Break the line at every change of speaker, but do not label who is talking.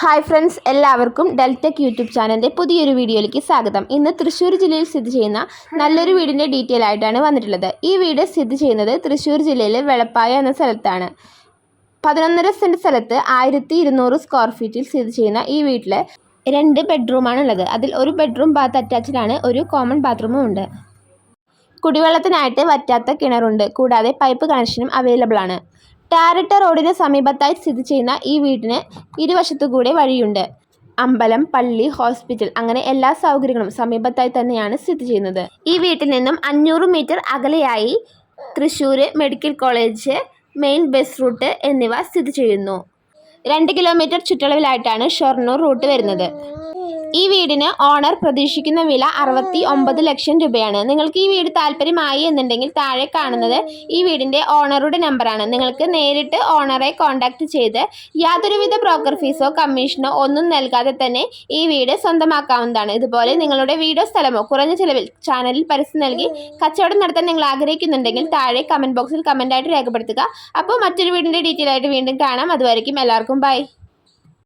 Hi friends എല്ലാവർക്കും Deltech YouTube ചാനലിന്റെ പുതിയൊരു വീഡിയോയിലേക്ക് സ്വാഗതം. ഇന്ന് തൃശ്ശൂർ ജില്ലയിൽ സ്ഥിതി ചെയ്യുന്ന നല്ലൊരു വീടിന്റെ ഡീറ്റെയിൽ ആയിട്ടാണ് വന്നിട്ടുള്ളത്. ഈ വീട് സ്ഥിതി ചെയ്യുന്നത് തൃശ്ശൂർ ജില്ലയിലെ വെളപ്പായ എന്ന സ്ഥലത്താണ്. പതിനൊന്നര സെന്റ് സ്ഥലത്ത് ആയിരത്തി ഇരുന്നൂറ് സ്ക്വയർ ഫീറ്റിൽ സ്ഥിതി ചെയ്യുന്ന ഈ വീട്ടിൽ രണ്ട് ബെഡ്റൂമാണ് ഉള്ളത് അതിൽ ഒരു ബെഡ്റൂം ബാത്ത് അറ്റാച്ച്ഡാണ് ഒരു കോമൺ ബാത്റൂമും ഉണ്ട്. കുടിവെള്ളത്തിനായിട്ട് വറ്റാത്ത കിണറുണ്ട്. കൂടാതെ പൈപ്പ് കണക്ഷനും അവൈലബിൾ ആണ്. ടാറിട്ട റോഡിന് സമീപത്തായി സ്ഥിതി ചെയ്യുന്ന ഈ വീടിന് ഇരുവശത്തുകൂടെ വഴിയുണ്ട്. അമ്പലം പള്ളി ഹോസ്പിറ്റൽ അങ്ങനെ എല്ലാ സൗകര്യങ്ങളും സമീപത്തായി തന്നെയാണ് സ്ഥിതി ചെയ്യുന്നത്. ഈ വീട്ടിൽ നിന്നും അഞ്ഞൂറ് metre അകലെയായി Thrissur medical college main bus route എന്നിവ സ്ഥിതി ചെയ്യുന്നു. രണ്ട് കിലോമീറ്റർ ചുറ്റളവിലായിട്ടാണ് ഷൊർണൂർ റൂട്ട് വരുന്നത്. ഈ വീടിന് ഓണർ പ്രതീക്ഷിക്കുന്ന വില അറുപത്തി ഒമ്പത് ലക്ഷം രൂപയാണ്. നിങ്ങൾക്ക് ഈ വീട് താല്പര്യമായി എന്നുണ്ടെങ്കിൽ താഴെ കാണുന്നത് ഈ വീടിന്റെ ഓണറുടെ നമ്പറാണ് നിങ്ങൾക്ക് നേരിട്ട് ഓണറെ കോൺടാക്റ്റ് ചെയ്ത് യാതൊരുവിധ ബ്രോക്കർ ഫീസോ കമ്മീഷനോ ഒന്നും നൽകാതെ തന്നെ ഈ വീട് സ്വന്തമാക്കാവുന്നതാണ്. ഇതുപോലെ നിങ്ങളുടെ വീടോ സ്ഥലമോ കുറഞ്ഞ ചിലവിൽ ചാനലിൽ പരസ്യം നൽകി കച്ചവടം നടത്താൻ നിങ്ങൾ ആഗ്രഹിക്കുന്നുണ്ടെങ്കിൽ താഴെ കമന്റ് ബോക്സിൽ കമന്റായിട്ട് രേഖപ്പെടുത്തുക. അപ്പോൾ മറ്റൊരു വീടിന്റെ ഡീറ്റെയിൽ ആയിട്ട് വീണ്ടും കാണാം. അതുവരെയും എല്ലാവർക്കും ബൈ